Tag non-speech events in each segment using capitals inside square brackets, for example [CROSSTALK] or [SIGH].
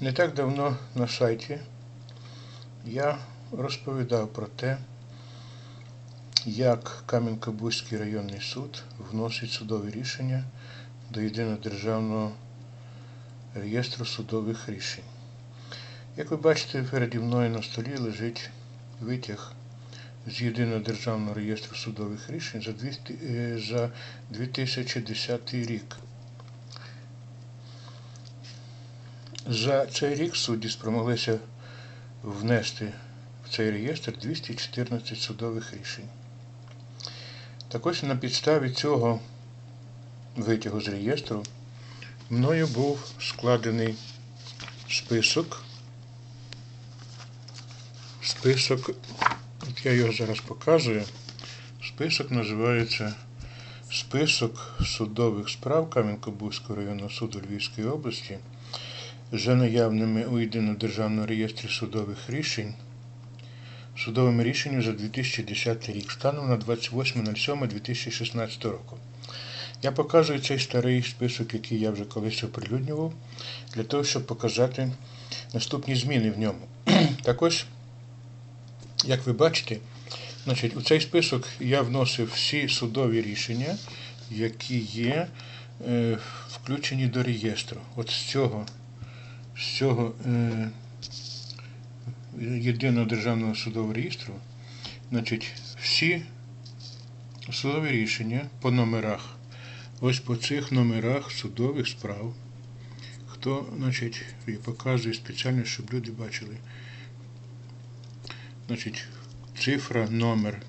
Не так давно на сайті я розповідав про те, як Кам'янко-Бузький районний суд вносить судові рішення до єдиного державного реєстру судових рішень. Як ви бачите, переді мною на столі лежить витяг з єдиного державного реєстру судових рішень за 200 е, 2010 рік. За цей рік судді спромоглися внести в цей реєстр 214 судових рішень. Так ось на підставі цього витягу з реєстру мною був складений список. Список, от я його зараз показую. Список називається Список судових справ Кам'янко-Бузького районного суду Львівської області за наявними у єдиному реєстрі судових рішень судовими рішеннями за 2010 рік, станом на 28.07.2016 року. Я показую цей старий список, який я вже колись оприлюднював, для того, щоб показати наступні зміни в ньому. [CLEARS THROAT] Так ось, як ви бачите, значить, у цей список я вносив всі судові рішення, які є е, включені до реєстру. От з цього, з цього е, єдиного державного судового реєстру, значить, всі судові рішення по номерах, ось по цих номерах судових справ, хто, значить, я показую спеціально, щоб люди бачили. Значить, цифра номер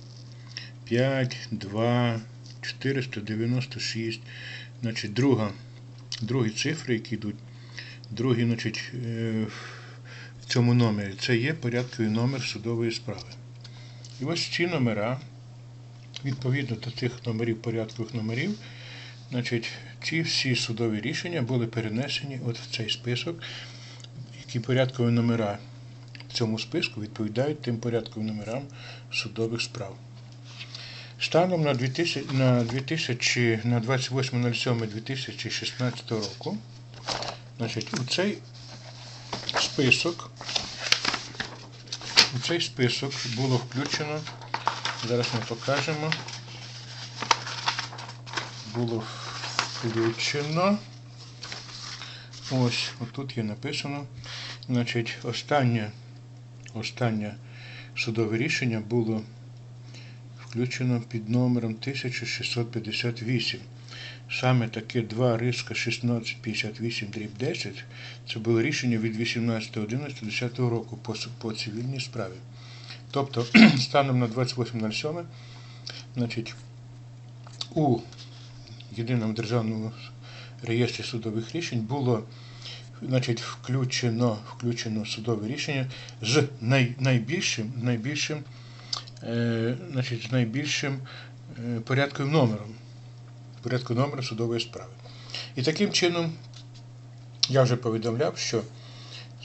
5, 2, 496, значить, друга, другі цифри, які йдуть, другі, значить, е, в цьому номері. Це є порядковий номер судової справи. І ось ці номера, відповідно до цих номерів, порядкових номерів, значить, ці всі судові рішення були перенесені от в цей список, які порядкові номера в цьому списку відповідають тим порядковим номерам судових справ. Станом на 2000, на 2000, на 28.07.2016 року, значить, у цей список, у цей список було включено, зараз ми покажемо, було включено, ось, отут є написано, значить, останнє, останнє судове рішення було включено під номером 1658. Саме таке 2 риска 1658 дріб 10 це було рішення від 18.11.10 року по, по цивільній справі. Тобто, [CLEARS THROAT] станом на 28.07, значить, у єдиному державному реєстрі судових рішень було значить, включено, включено судове рішення з най, найбільшим, найбільшим, е, значить, з найбільшим е, порядковим номером порядку номера судової справи. І таким чином я вже повідомляв, що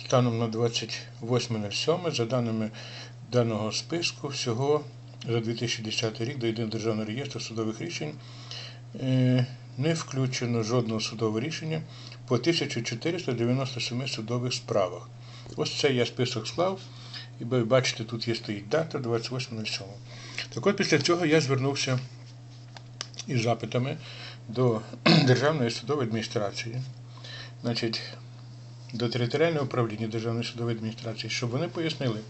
станом на 28.07, за даними даного списку, всього за 2010 рік до єдиного державного реєстру судових рішень е, не включено жодного судового рішення по 1497 судових справах. Ось цей я список склав. І ви бачите, тут є стоїть дата 28.07. Так от після цього я звернувся із запитами до [CLEARS THROAT] Державної судової адміністрації, значить, до територіального управління Державної судової адміністрації, щоб вони пояснили,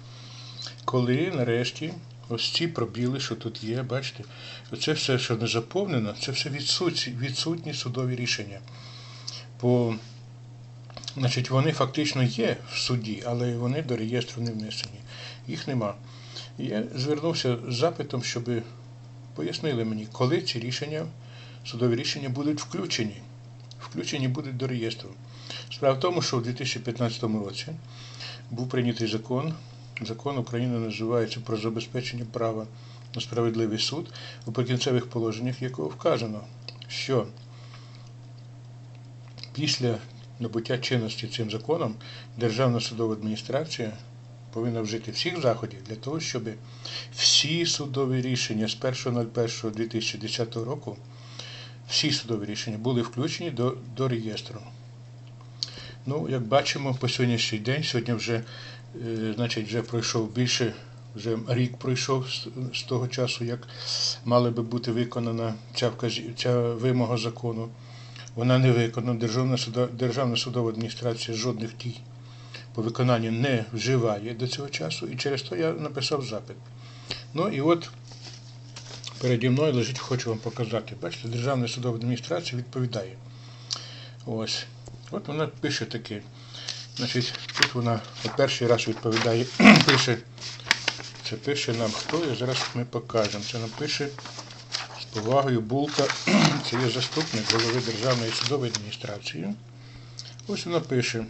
коли нарешті ось ці пробіли, що тут є, бачите, оце все, що не заповнено, це все відсутні, відсутні судові рішення. Бо значить, вони фактично є в суді, але вони до реєстру не внесені. Їх нема. Я звернувся з запитом, щоб пояснили мені, коли ці рішення, судові рішення будуть включені. Включені будуть до реєстру. Справа в тому, що у 2015 році був прийнятий закон. Закон України називається про забезпечення права на справедливий суд, у прикінцевих положеннях якого вказано, що після набуття чинності цим законом Державна судова адміністрація повинна вжити всіх заходів для того, щоб всі судові рішення з 1.01.2010 року, всі судові рішення були включені до, до реєстру. Ну, як бачимо, по сьогоднішній день, сьогодні вже, е, значить, вже пройшов більше, вже рік пройшов з, з того часу, як мала би бути виконана ця, вказі- ця вимога закону. Вона не виконана. Державна, суда, Державна судова адміністрація жодних дій по виконанню не вживає до цього часу, і через то я написав запит. Ну і от переді мною лежить, хочу вам показати. Бачите, Державна судова адміністрація відповідає. Ось. От вона пише таке. Значить, тут вона перший раз відповідає, [CLEARS THROAT] пише. Це пише нам хто, і зараз ми покажемо. Це нам пише з повагою Булка. [CLEARS THROAT] Це є заступник голови Державної судової адміністрації. Ось вона пише.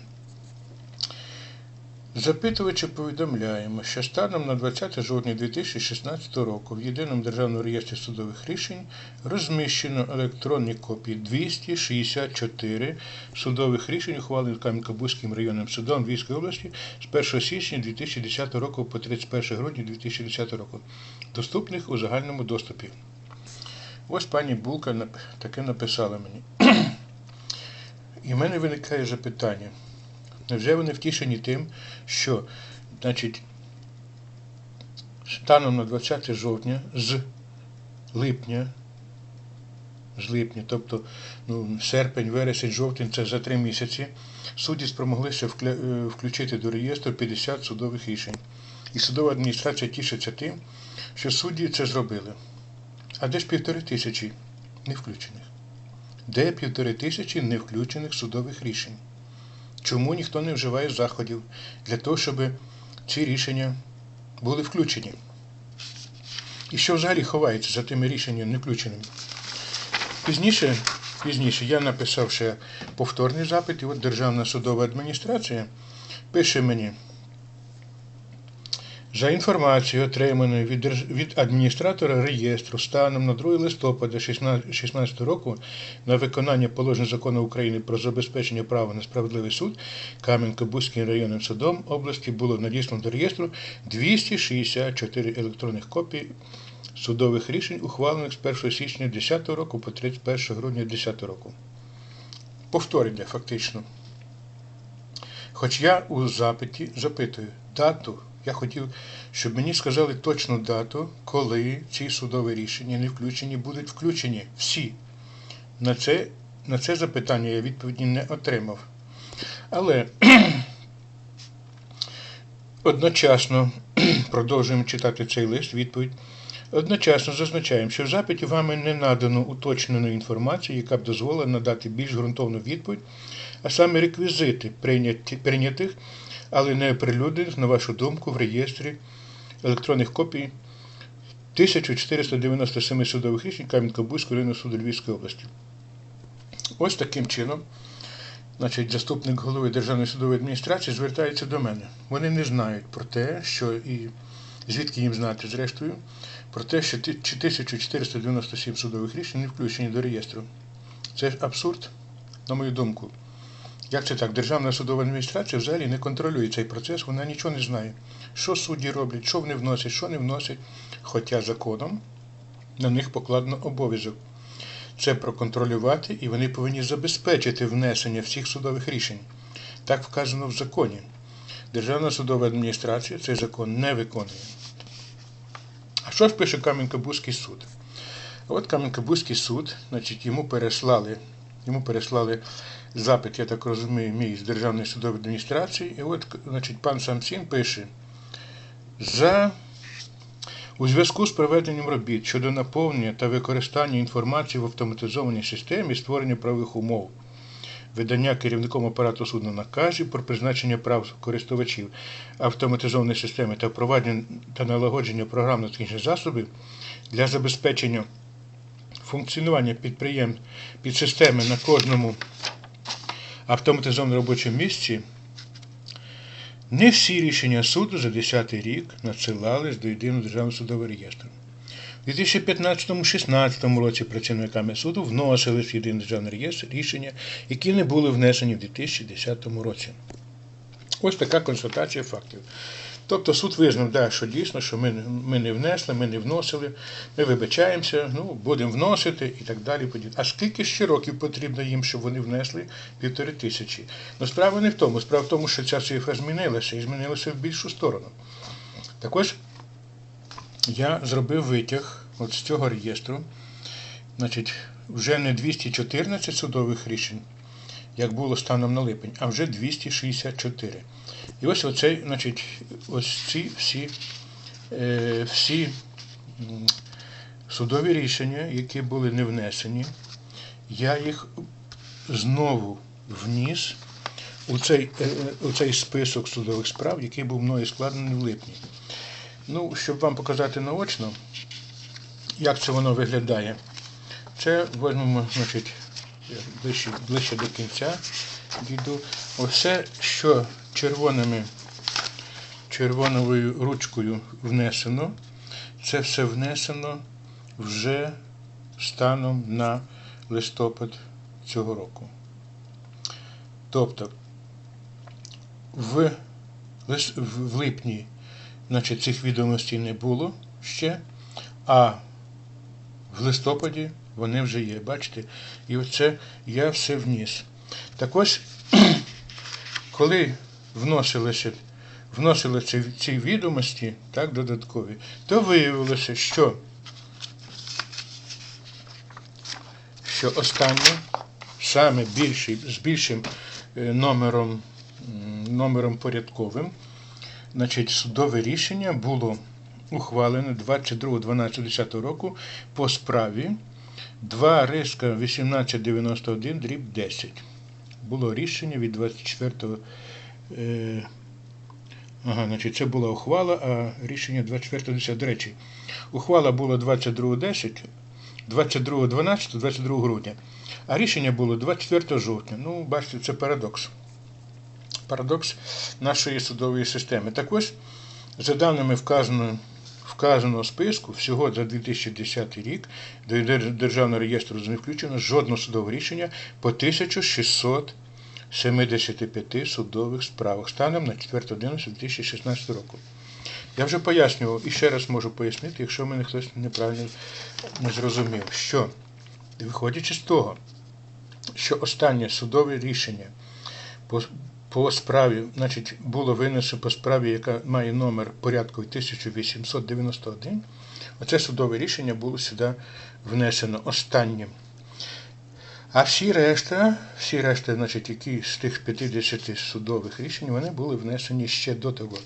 Запитувачі повідомляємо, що станом на 20 жовтня 2016 року в Єдиному державному реєстрі судових рішень розміщено електронні копії 264 судових рішень, ухвалених Кам'янка-Бузьким районним судом Львівської області з 1 січня 2010 року по 31 грудня 2010 року, доступних у загальному доступі. Ось пані Булка таке написала мені. [CLEARS THROAT] І в мене виникає запитання. Невже вони втішені тим, що, значить, станом на 20 жовтня з липня, з липня, тобто ну, серпень, вересень, жовтень це за три місяці, судді спромоглися е, включити до реєстру 50 судових рішень. І судова адміністрація тішиться тим, що судді це зробили. А де ж півтори тисячі не включених? Де півтори тисячі не включених судових рішень? Чому ніхто не вживає заходів для того, щоб ці рішення були включені? І що взагалі ховається за тими рішеннями не включеними? Пізніше, пізніше я написав ще повторний запит, і от Державна судова адміністрація пише мені. За інформацією, отриманою від, від адміністратора реєстру станом на 2 листопада 2016 року на виконання положень закону України про забезпечення права на справедливий суд Кам'янко-Бузьким районним судом області було надіслано до реєстру 264 електронних копій судових рішень, ухвалених з 1 січня 2010 року по 31 грудня 2010 року. Повторення фактично. Хоч я у запиті запитую дату, я хотів, щоб мені сказали точну дату, коли ці судові рішення не включені, будуть включені всі. На це, на це запитання я відповіді не отримав. Але [CLEARS THROAT] одночасно [CLEARS THROAT] продовжуємо читати цей лист, відповідь. Одночасно зазначаємо, що в запиті вами не надано уточненої інформації, яка б дозволила надати більш ґрунтовну відповідь, а саме реквізити прийнятих, але не оприлюднених, на вашу думку, в реєстрі електронних копій 1497 судових рішень Кам'янка-Бузького районного суду Львівської області. Ось таким чином, значить, заступник голови Державної судової адміністрації звертається до мене. Вони не знають про те, що і звідки їм знати, зрештою, про те, що 1497 судових рішень не включені до реєстру. Це ж абсурд, на мою думку. Як це так? Державна судова адміністрація взагалі не контролює цей процес, вона нічого не знає. Що судді роблять, що вони вносять, що не вносять. Хоча законом на них покладено обов'язок. Це проконтролювати, і вони повинні забезпечити внесення всіх судових рішень. Так вказано в законі. Державна судова адміністрація цей закон не виконує. А що ж пише Кам'янка-Бузький суд? От Кам'янка-Бузький суд, значить, йому переслали, йому переслали запит, я так розумію, мій з Державної судової адміністрації. І от, значить, пан Самсін пише: за у зв'язку з проведенням робіт щодо наповнення та використання інформації в автоматизованій системі створення правових умов, видання керівником апарату суду наказів про призначення прав користувачів автоматизованої системи та впровадження та налагодження програмно-технічних засобів для забезпечення функціонування підприємств підсистеми на кожному автоматизованому робочому місці. Не всі рішення суду за 10 рік надсилались до єдиного державного судового реєстру. У 2015-16 році працівниками суду вносились в єдиний державний реєстр рішення, які не були внесені в 2010 році. Ось така констатація фактів. Тобто суд визнав, да, що дійсно, що ми, ми не внесли, ми не вносили, ми вибачаємося, ну, будемо вносити і так далі. А скільки ще років потрібно їм, щоб вони внесли півтори тисячі? Ну, справа не в тому. Справа в тому, що ця цифра змінилася і змінилася в більшу сторону. Також я зробив витяг от з цього реєстру. Значить, вже не 214 судових рішень, як було станом на липень, а вже 264. І ось оцей, значить, ось ці всі, е, всі судові рішення, які були не внесені, я їх знову вніс у цей, е, у цей список судових справ, який був мною складений в липні. Ну, щоб вам показати наочно, як це воно виглядає, це візьмемо, значить, ближче, ближче до кінця дійду. Оце, що червоними, червоною ручкою внесено, це все внесено вже станом на листопад цього року. Тобто в, в липні значить, цих відомостей не було ще, а в листопаді вони вже є. Бачите? І оце я все вніс. Так ось, [CLEARS THROAT] коли вносилися, вносили ці, відомості, так, додаткові, то виявилося, що, що останнє, саме більший, з більшим е, номером, номером порядковим, значить, судове рішення було ухвалене 22.12.10 року по справі 2 риска 1891 дріб 10. Було рішення від 24 е, Ага, значить, це була ухвала, а рішення 24.10. До речі, ухвала була 22.10, 22.12, 22 грудня, а рішення було 24 жовтня. Ну, бачите, це парадокс. Парадокс нашої судової системи. Так ось, за даними вказаного, вказаного списку, всього за 2010 рік до Державного реєстру не включено жодного судового рішення по 1675 судових справах станом на 4.11.2016 року. Я вже пояснював і ще раз можу пояснити, якщо мене хтось неправильно не зрозумів, що виходячи з того, що останнє судове рішення по, справі, значить, було винесено по справі, яка має номер порядку 1891, оце судове рішення було сюди внесено останнім. А всі решта, всі решта, значить, які з тих 50 судових рішень, вони були внесені ще до того.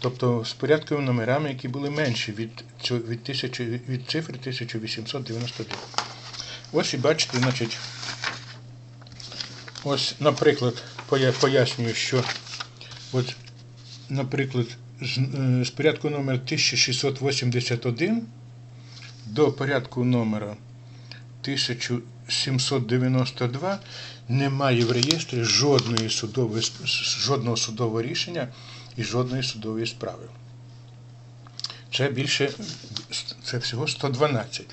Тобто з порядковими номерами, які були менші від, від, тисячі, від цифри 1891. Ось і бачите, значить, ось, наприклад, пояснюю, що от, наприклад, з, е, порядку номер 1681 до порядку номера 1792 немає в реєстрі жодної судової, жодного судового рішення і жодної судової справи. Це більше, це всього 112.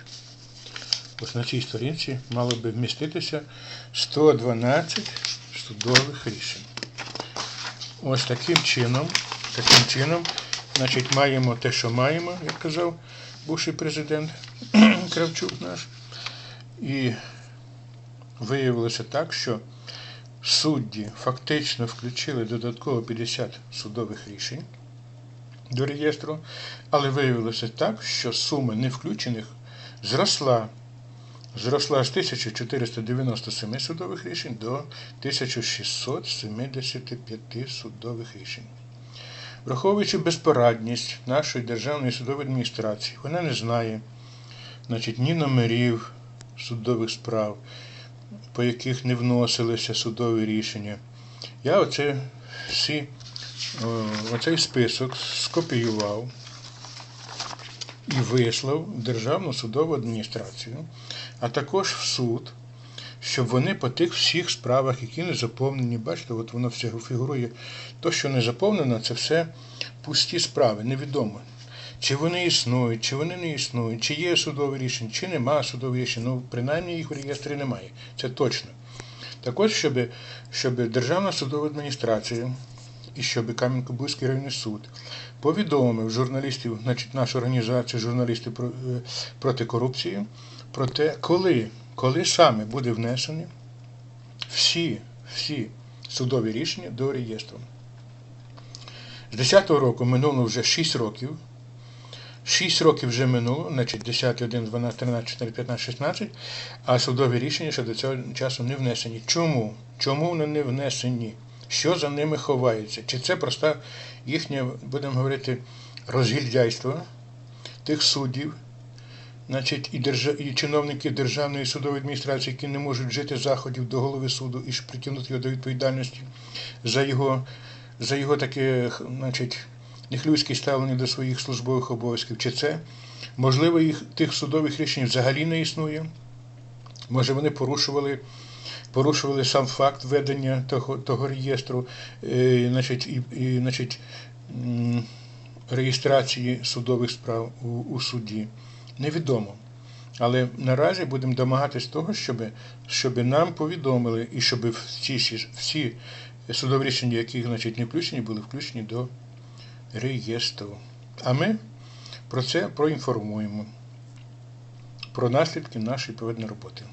Ось на цій сторінці мало би вміститися 112 судових рішень. Ось таким чином, таким чином, значить, маємо те, що маємо, як казав бувший президент [CLEARS THROAT] Кравчук наш. І виявилося так, що судді фактично включили додатково 50 судових рішень до реєстру, але виявилося так, що сума невключених зросла. Зросла з 1497 судових рішень до 1675 судових рішень. Враховуючи безпорадність нашої Державної судової адміністрації, вона не знає значить, ні номерів судових справ, по яких не вносилися судові рішення. Я оце всі, оцей список скопіював і вислав в Державну судову адміністрацію, а також в суд, щоб вони по тих всіх справах, які не заповнені, бачите, от воно все фігурує. То, що не заповнено, це все пусті справи, невідомо. Чи вони існують, чи вони не існують, чи є судове рішення, чи нема судових рішень. Ну, принаймні їх в реєстрі немає. Це точно. Так от, щоб, щоб Державна судова адміністрація і щоб Кам'янко-Бузький районний суд повідомив журналістів, значить, нашу організацію журналісти е, проти корупції, про те, коли, коли саме буде внесені всі, всі судові рішення до реєстру. З 10-го року минуло вже 6 років. 6 років вже минуло, значить 10, 1, 12, 13, 14, 15, 16, а судові рішення ще до цього часу не внесені. Чому? Чому вони не внесені? Що за ними ховається? Чи це просто їхнє, будемо говорити, розгільдяйство тих суддів, значить, і, держа... і чиновники Державної судової адміністрації, які не можуть вжити заходів до голови суду і притягнути його до відповідальності за його, за його таке, значить, нехлюйське ставлення до своїх службових обов'язків. Чи це? Можливо, їх тих судових рішень взагалі не існує. Може, вони порушували, порушували сам факт ведення того, того реєстру, е, значить, і, і, значить, реєстрації судових справ у, у суді. Невідомо. Але наразі будемо домагатись того, щоб, щоб нам повідомили і щоб всі, всі- судові рішення, які значить, не включені, були включені до реєстру. А ми про це проінформуємо, про наслідки нашої проведеної роботи.